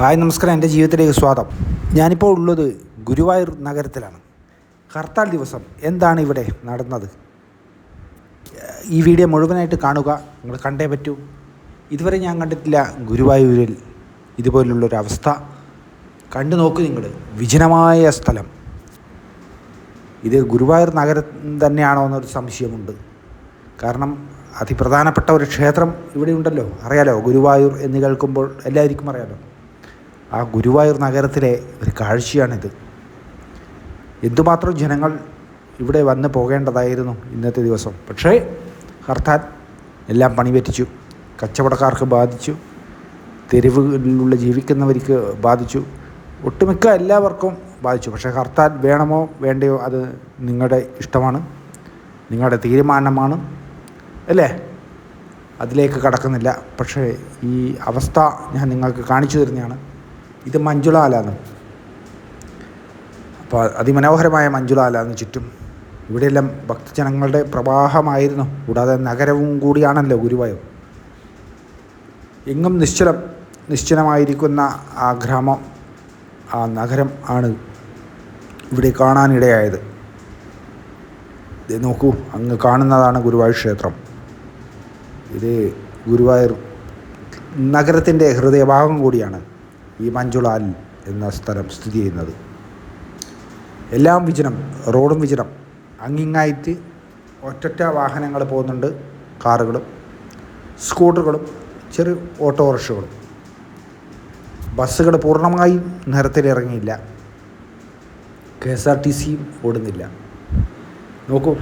Hi നമസ്കാരം. എന്റെ ജീവിതത്തിലേക്ക് സ്വാഗതം. ഞാനിപ്പോൾ ഉള്ളത് ഗുരുവായൂർ നഗരത്തിലാണ്. ഹർത്താൽ ദിവസം എന്താണ് ഇവിടെ നടന്നത്? ഈ വീഡിയോ മുഴുവനായിട്ട് കാണുക. നിങ്ങൾ കണ്ടേ പറ്റൂ. ഇതുവരെ ഞാൻ കണ്ടിട്ടില്ല ഗുരുവായൂരിൽ ഇതുപോലുള്ളൊരവസ്ഥ. കണ്ടു നോക്കൂ നിങ്ങൾ. വിജനമായ സ്ഥലം. ഇത് ഗുരുവായൂർ നഗരം തന്നെയാണോ എന്നൊരു സംശയമുണ്ട്. കാരണം അതിപ്രധാനപ്പെട്ട ഒരു ക്ഷേത്രം ഇവിടെ ഉണ്ടല്ലോ അറിയാലോ ഗുരുവായൂർ എന്ന് കേൾക്കുമ്പോൾ എല്ലാവർക്കും അറിയാലോ. ആ ഗുരുവായൂർ നഗരത്തിലെ ഒരു കാഴ്ചയാണിത്. എന്തുമാത്രം ജനങ്ങൾ ഇവിടെ വന്ന് പോകേണ്ടതായിരുന്നു ഇന്നത്തെ ദിവസം. പക്ഷേ ഹർത്താൽ എല്ലാം പണിപറ്റിച്ചു. കച്ചവടക്കാർക്ക് ബാധിച്ചു. തെരുവുകളിലുള്ള ജീവിക്കുന്നവർക്ക് ബാധിച്ചു. ഒട്ടുമിക്ക എല്ലാവർക്കും ബാധിച്ചു. പക്ഷേ ഹർത്താൽ വേണമോ വേണ്ടയോ അത് നിങ്ങളുടെ ഇഷ്ടമാണ്. നിങ്ങളുടെ തീരുമാനമാണ്. അല്ലേ? അതിലേക്ക് കടക്കുന്നില്ല. പക്ഷേ ഈ അവസ്ഥ ഞാൻ നിങ്ങൾക്ക് കാണിച്ചു തരുന്നതാണ്. ഇത് മഞ്ജുളാലാണ് അപ്പോൾ അതിമനോഹരമായ മഞ്ജുളാലാണ് ചുറ്റും ഇവിടെയെല്ലാം ഭക്തജനങ്ങളുടെ പ്രവാഹമായിരുന്നു. കൂടാതെ നഗരവും കൂടിയാണല്ലോ ഗുരുവായൂർ. എങ്ങും നിശ്ചലം നിശ്ചലമായിരിക്കുന്ന ആ ഗ്രാമം ആ നഗരം ആണ് ഇവിടെ കാണാനിടയായത്. നോക്കൂ അങ്ങ് കാണുന്നതാണ് ഗുരുവായൂർ ക്ഷേത്രം. ഇത് ഗുരുവായൂർ നഗരത്തിന്റെ ഹൃദയഭാഗം കൂടിയാണ്. ഈ മഞ്ചുളാൽ എന്ന സ്ഥലം സ്ഥിതി ചെയ്യുന്നത്. എല്ലാം വിജനം റോഡും വിജനം. അങ്ങിങ്ങായിട്ട് ഒറ്റൊറ്റ വാഹനങ്ങൾ പോകുന്നുണ്ട് കാറുകളും സ്കൂട്ടറുകളും ചെറു ഓട്ടോറിക്ഷകളും. ബസ്സുകൾ പൂർണമായും നിരത്തിലിറങ്ങിയില്ല കെ എസ് ആർ ടി സിയും ഓടുന്നില്ല. നോക്കൂ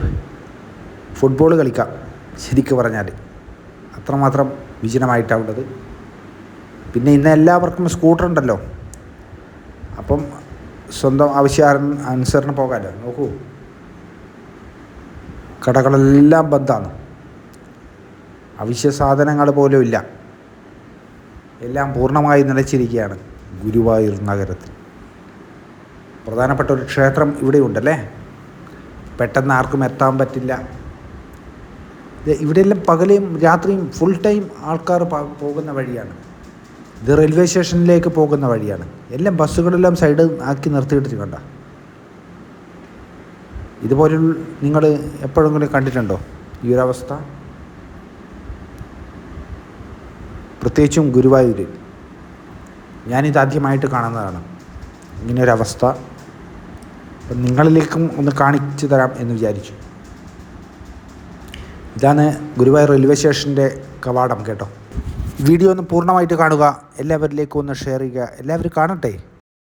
ഫുട്ബോൾ കളിക്കാം ശരിക്കു പറഞ്ഞാൽ അത്രമാത്രം വിജനമായിട്ടാണ് ഉള്ളത്. പിന്നെ ഇന്ന് എല്ലാവർക്കും സ്കൂട്ടർ ഉണ്ടല്ലോ അപ്പം സ്വന്തം ആവശ്യം അനുസരണം പോകാമല്ലോ നോക്കൂ. കടകളെല്ലാം ബന്ധാണ്. അവശ്യ സാധനങ്ങൾ പോലും ഇല്ല. എല്ലാം പൂർണമായി നിലച്ചിരിക്കുകയാണ് ഗുരുവായൂർ നഗരത്തിൽ. പ്രധാനപ്പെട്ട ഒരു ക്ഷേത്രം ഇവിടെയുണ്ടല്ലേ? പെട്ടെന്ന് ആർക്കും എത്താൻ പറ്റില്ല. ഇവിടെയെല്ലാം പകലും രാത്രിയും ഫുൾ ടൈം ആൾക്കാർ പോകുന്ന വഴിയാണ്. ഇത് റെയിൽവേ സ്റ്റേഷനിലേക്ക് പോകുന്ന വഴിയാണ്. എല്ലാം ബസ്സുകളെല്ലാം സൈഡ് ആക്കി നിർത്തിയിട്ടിരിക്കണ്ട ഇതുപോലെ നിങ്ങൾ എപ്പോഴെങ്കിലും കണ്ടിട്ടുണ്ടോ? ഈ ഒരു അവസ്ഥ? പ്രത്യേകിച്ചും ഗുരുവായൂരിൽ. ഞാനിത് ആദ്യമായിട്ട് കാണുന്നതാണ്. ഇങ്ങനെയൊരവസ്ഥ അപ്പം നിങ്ങളിലേക്കും ഒന്ന് കാണിച്ചു തരാം എന്ന് വിചാരിച്ചു. ഇതാണ് ഗുരുവായൂർ റെയിൽവേ സ്റ്റേഷന്റെ കവാടം കേട്ടോ. വീഡിയോ ഒന്ന് പൂർണമായിട്ട് കാണുക. എല്ലാവരിലേക്കും ഒന്ന് ഷെയർ ചെയ്യുക. എല്ലാവരും കാണട്ടെ?